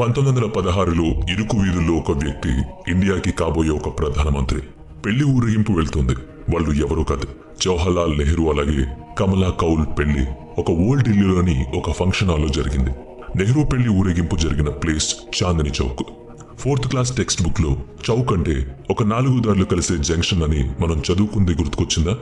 పంతొమ్మిది వందల పదహారులో ఇరుకు వీధుల్లో ఒక వ్యక్తి ఇండియాకి కాబోయే ఒక ప్రధానమంత్రి. పెళ్ళి ఊరేగింపు వెళ్తుంది. వాళ్ళు ఎవరో కాదు. జవహర్లాల్ నెహ్రూ అలాగే కమలా కౌల్ పెళ్ళి ఒక ఓల్డ్ ఢిల్లీలోని ఒక ఫంక్షన్ హాల్లో జరిగింది. నెహ్రూ పెళ్ళి ఊరేగింపు జరిగిన place Chandni Chowk. Fourth class text బుక్లో చౌక్ అంటే ఒక నాలుగు దారులు కలిసే జంక్షన్ అని మనం చదువుకుంది గుర్తుకొచ్చిందా?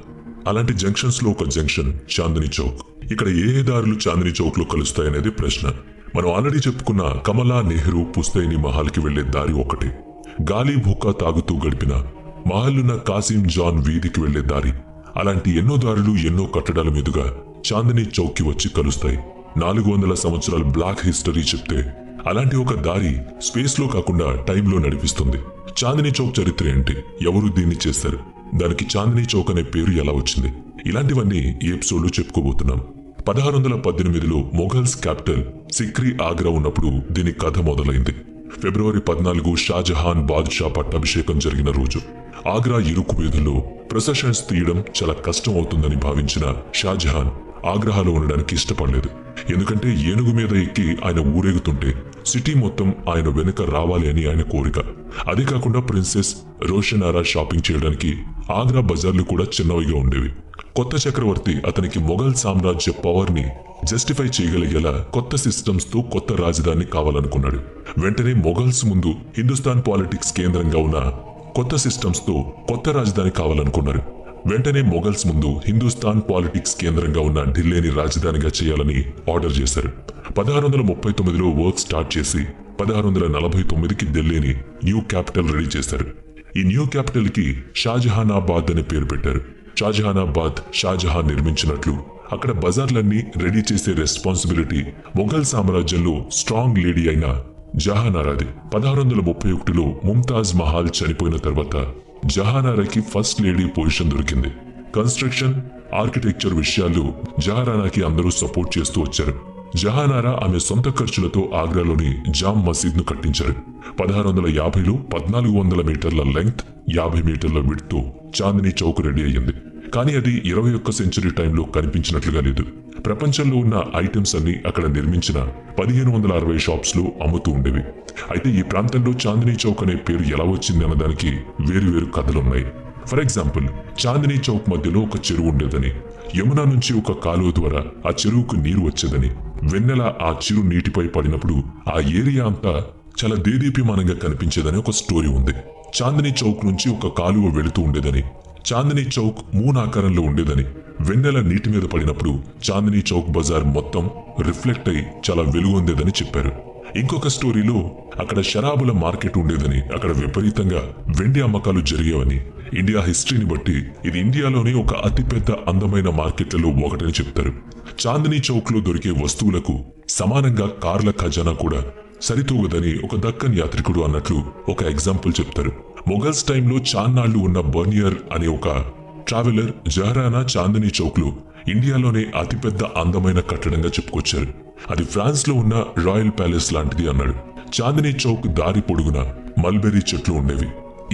అలాంటి జంక్షన్స్లో ఒక జంక్షన్ చాందిని చౌక్. ఇక్కడ ఏ ఏ దారులు చాందిని చౌక్లో కలుస్తాయనేది ప్రశ్న. మనం ఆల్రెడీ చెప్పుకున్న కమలా నెహ్రూ పుస్తైని మహల్కి వెళ్ళే దారి ఒకటి. గాలి భూకా తాగుతూ గడిపిన మహల్లున్న కాసిం జాన్ వీధికి వెళ్ళే దారి. అలాంటి ఎన్నో దారులు ఎన్నో కట్టడాల మీదుగా చాందిని చౌక్కి వచ్చి కలుస్తాయి. నాలుగు వందల సంవత్సరాల బ్లాక్ హిస్టరీ చెప్తే అలాంటి ఒక దారి స్పేస్లో కాకుండా టైంలో నడిపిస్తుంది. చాందిని చౌక్ చరిత్ర ఏంటి? ఎవరు దీన్ని చేస్తారు? దానికి చాందిని చౌక్ అనే పేరు ఎలా వచ్చింది? ఇలాంటివన్నీ ఈ ఎపిసోడ్లో చెప్పుకోబోతున్నాం. పదహారు వందల పద్దెనిమిదిలో మొఘల్స్ క్యాపిటల్ సిక్రీ ఆగ్రా ఉన్నప్పుడు దీని కథ మొదలైంది. ఫిబ్రవరి పద్నాలుగు షాజహాన్ బాద్షా పట్టాభిషేకం జరిగిన రోజు. ఆగ్రా ఇరుకు వీధుల్లో ప్రొసెషన్స్ తీయడం చాలా కష్టం అవుతుందని భావించిన షాజహాన్ ఆగ్రహాలో ఉండడానికి ఇష్టపడలేదు. ఎందుకంటే ఏనుగు మీద ఎక్కి ఆయన ఊరేగుతుంటే సిటీ మొత్తం ఆయన వెనుక రావాలి అని ఆయన కోరిక. అదే కాకుండా ప్రిన్సెస్ రోషనారా షాపింగ్ చేయడానికి ఆగ్రా బజార్లు కూడా చిన్నవిగా ఉండేవి. కొత్త చక్రవర్తి అతనికి మొఘల్ సామ్రాజ్య పవర్ని జస్టిఫై చేయగలిగేలా కొత్త సిస్టమ్స్తో కొత్త రాజధాని కావాలనుకున్నాడు. వెంటనే మొఘల్స్ ముందు హిందుస్థాన్ పాలిటిక్స్ కేంద్రంగా ఉన్న కొత్త సిస్టమ్స్తో కొత్త రాజధాని కావాలనుకున్నారు. వెంటనే మొఘల్స్ ముందు హిందుస్థాన్ పాలిటిక్స్ కేంద్రంగా ఉన్న ఢిల్లీని రాజధానిగా చేయాలని ఆర్డర్ చేశారు. పదహారు వందల ముప్పై తొమ్మిదిలో వర్క్ స్టార్ట్ చేసి పదహారు వందల నలభై తొమ్మిదికి ఢిల్లీని న్యూ క్యాపిటల్ రెడీ చేశారు. ఈ న్యూ క్యాపిటల్కి షాజహానాబాద్ అనే పేరు పెట్టారు. షాజహానాబాద్ షాజహాన్ నిర్మించినట్లు. అక్కడ బజార్లన్నీ రెడీ చేసే రెస్పాన్సిబిలిటీ మొఘల్ సామ్రాజ్యంలో స్ట్రాంగ్ లేడీ అయిన జహానారాది పదహారు వందల ముప్పై ఒకటిలో ముంతాజ్ మహల్ చనిపోయిన తర్వాత జహానారాకి ఫస్ట్ లేడీ పొజిషన్ దొరికింది. కన్స్ట్రక్షన్ ఆర్కిటెక్చర్ విషయాలు జహారానాకి అందరూ సపోర్ట్ చేస్తూ వచ్చారు. జహానారా ఆమె సొంత ఖర్చులతో ఆగ్రాలోని జామ్ మసీద్ను కట్టించారు. పదహారు వందల యాభైలో పద్నాలుగు వందల మీటర్ల లెంగ్త్ యాభై మీటర్ల విడ్తో చాందినీ చౌక్ రెడీ అయ్యింది. కానీ అది ఇరవై ఒక్క సెంచరీ టైంలో కనిపించినట్లుగా లేదు. ప్రపంచంలో ఉన్న ఐటమ్స్ అన్ని అక్కడ నిర్మించిన పదిహేను వందల అరవై షాప్స్లో అమ్ముతూ ఉండేవి. అయితే ఈ ప్రాంతంలో చాందినీ చౌక్ అనే పేరు ఎలా వచ్చింది అన్నదానికి వేరు వేరు కథలున్నాయి. ఫర్ ఎగ్జాంపుల్ చాందినీ చౌక్ మధ్యలో ఒక చెరువు ఉండేదని యమున నుంచి ఒక కాలువ ద్వారా ఆ చెరువుకు నీరు వచ్చేదని. వెన్నెల ఆ చిరు నీటిపై పడినప్పుడు ఆ ఏరియా అంతా చాలా దేదీప్యమానంగా కనిపించేదని ఒక స్టోరీ ఉంది. చాందినీ చౌక్ నుంచి ఒక కాలువ వెళుతూ ఉండేదని చాందినీ చౌక్ మూన్ ఆకారంలో ఉండేదని వెన్నెల నీటి మీద పడినప్పుడు చాందినీ చౌక్ బజార్ మొత్తం రిఫ్లెక్ట్ అయి చాలా వెలుగొందేదని చెప్పారు. ఇంకొక స్టోరీలో అక్కడ షరాబుల మార్కెట్ ఉండేదని అక్కడ విపరీతంగా వెండి అమ్మకాలు జరిగేవని ఇండియా హిస్టరీని బట్టి ఇది ఇండియాలోనే ఒక అతిపెద్ద అందమైన మార్కెట్లలో ఒకటని చెప్తారు. చాందినీ చౌక్లో దొరికే వస్తువులకు సమానంగా కార్ల ఖజానా కూడా సరితూగదని ఒక దక్కన్ యాత్రికుడు అన్నట్లు ఒక ఎగ్జాంపుల్ చెప్తారు. మొఘల్స్ టైంలో చాన్నాళ్ళు ఉన్న బర్నియర్ అనే ఒక ట్రావెలర్ జహరానా చాందినీ చౌక్లో ఇండియాలోనే అతిపెద్ద అందమైన కట్టడంగా చెప్పుకొచ్చారు. అది ఫ్రాన్స్లో ఉన్న రాయల్ ప్యాలెస్ లాంటిది అన్నాడు. చాందినీ చౌక్ దారి పొడుగున మల్బెరీ చెట్లు ఉండేవి.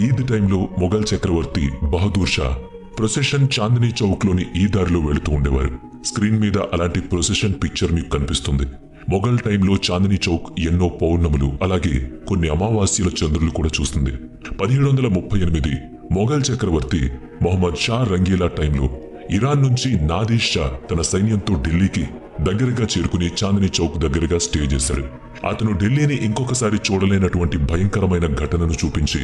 ఈద్ టైంలో మొఘల్ చక్రవర్తి బహదూర్ షా ప్రొసెషన్ చాందినీ చౌక్లోని ఈదారిలో ఈ దారిలో వెళుతూ ఉండేవారు. స్క్రీన్ మీద అలాంటి ప్రొసెషన్ పిక్చర్ మీకు కనిపిస్తుంది. మొఘల్ టైంలో చాందినీ చౌక్ ఎన్నో పౌర్ణములు అలాగే కొన్ని అమావాస్యల చంద్రులు కూడా చూస్తుంది. పదిహేడు వందల ముప్పై ఎనిమిది మొఘల్ చక్రవర్తి మొహమ్మద్ షా రంగీలా టైంలో ఇరాన్ నుంచి నాదీర్ షా తన సైన్యంతో ఢిల్లీకి దగ్గరగా చేరుకుని చాందినీ చౌక్ దగ్గరగా స్టే చేశాడు అతను ఢిల్లీని ఇంకొకసారి చూడలేనటువంటి భయంకరమైన ఘటనను చూపించి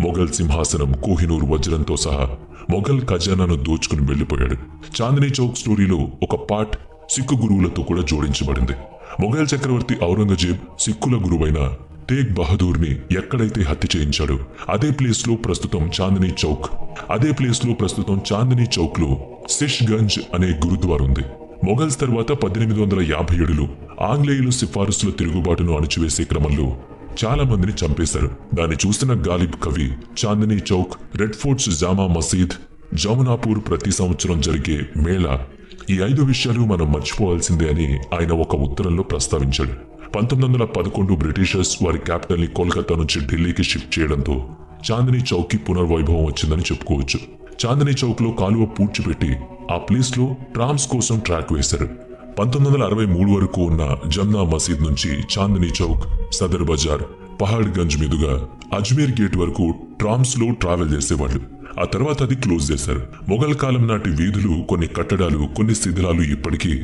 మొఘల్ సింహాసనం కోహినూర్ వజ్రంతో సహా మొఘల్ ఖజానాను దోచుకుని వెళ్ళిపోయాడు చాందినీ చౌక్ స్టోరీలో ఒక పార్ట్ సిక్కు గురువులతో కూడా జోడించబడింది. మొఘల్ చక్రవర్తి ఔరంగజేబ్ సిక్కుల గురువైన తేగ్ బహదూర్ని ఎక్కడైతే హత్య చేయించాడో అదే ప్లేస్లో ప్రస్తుతం చాందినీ చౌక్. అదే ప్లేస్లో ప్రస్తుతం చాందినీ చౌక్లో సిష్గంజ్ అనే గురుద్వార్ ఉంది. మొఘల్స్ తర్వాత పద్దెనిమిది వందల యాభై ఏడులో ఆంగ్లేయులు సిఫారసుల తిరుగుబాటును అణచివేసే క్రమంలో చాలా మందిని చంపేశారు. దాన్ని చూసిన గాలిబ్ కవి చాందినీ చౌక్ రెడ్ ఫోర్ట్స్ జామా మసీద్ జమునాపూర్ ప్రతి సంవత్సరం జరిగే మేళా ఈ ఐదు విషయాలు మనం మర్చిపోవాల్సిందే అని ఆయన ఒక ఉత్తరంలో ప్రస్తావించాడు. పంతొమ్మిది వందల పదకొండు బ్రిటిషర్స్ వారి క్యాపిటల్ని కోల్కతా నుంచి ఢిల్లీకి షిఫ్ట్ చేయడంతో చాందినీ చౌక్కి పునర్వైభవం వచ్చిందని చెప్పుకోవచ్చు. చాందినీ చౌక్లో కాలువ పూడ్చిపెట్టి ఆ ప్లేస్లో ట్రామ్స్ కోసం ట్రాక్ వేశారు. పంతొమ్మిది వందల అరవై మూడు వరకు ఉన్న జమ్నా మసీద్ నుంచి చాందనీ చౌక్ సదర్ బజార్ పహాడ్ గంజ్ మీదుగా అజ్మీర్ గేట్ వరకు ట్రామ్స్లో ట్రావెల్ చేసేవాళ్ళు. ఆ తర్వాత అది క్లోజ్ చేశారు. మొఘల్ కాలం నాటి వీధులు కొన్ని కట్టడాలు కొన్ని శిథిలాలు ఇప్పటికీ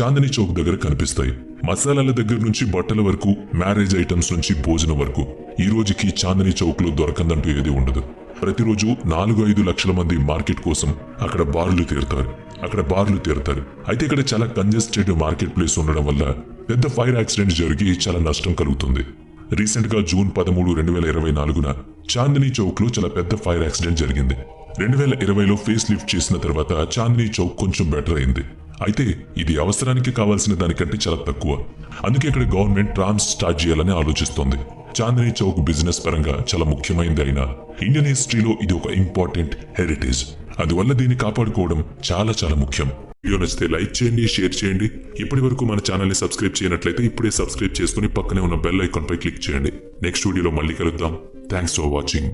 చాందనీ చౌక్ దగ్గర కనిపిస్తాయి. మసాలాల దగ్గర నుంచి బట్టల వరకు మ్యారేజ్ ఐటమ్స్ నుంచి భోజనం వరకు. ఈ రోజుకి చాందనీ చౌక్లో దొరకందంటూ ఏది ఉండదు. ప్రతిరోజు నాలుగు ఐదు లక్షల మంది మార్కెట్ కోసం అక్కడ బార్లు తీరుతారు. అక్కడ బార్లు తీరుతారు. అయితే ఇక్కడ చాలా కంజెస్టెడ్ మార్కెట్ ప్లేస్ ఉండడం వల్ల పెద్ద ఫైర్ యాక్సిడెంట్ జరిగి చాలా నష్టం కలుగుతుంది. రీసెంట్గా జూన్ పదమూడు రెండు వేల ఇరవై నాలుగున చాందినీ చౌక్లో చాలా పెద్ద ఫైర్ యాక్సిడెంట్ జరిగింది. రెండు వేల ఇరవైలో ఫేస్ లిఫ్ట్ చేసిన తర్వాత చాందినీ చౌక్ కొంచెం బెటర్ అయింది. అయితే ఇది అవసరానికి కావాల్సిన దానికంటే చాలా తక్కువ. అందుకే ఇక్కడ గవర్నమెంట్ ట్రామ్స్ స్టార్ట్ చేయాలని ఆలోచిస్తోంది. చాందినీ చౌక్ బిజినెస్ పరంగా చాలా ముఖ్యమైనది అయినా ఇండియన్ హిస్టరీలో ఇది ఒక ఇంపార్టెంట్ హెరిటేజ్ అందువల్ల దీన్ని కాపాడుకోవడం చాలా చాలా ముఖ్యం. వీడియో నచ్చితే లైక్ చేయండి షేర్ చేయండి. ఇప్పటి వరకు మన ఛానల్ని సబ్స్క్రైబ్ చేయనట్లయితే ఇప్పుడే సబ్స్క్రైబ్ చేసుకుని పక్కనే ఉన్న బెల్ ఐకాన్ పై క్లిక్ చేయండి. నెక్స్ట్ వీడియోలో మళ్ళీ కలుద్దాం. Thanks for watching.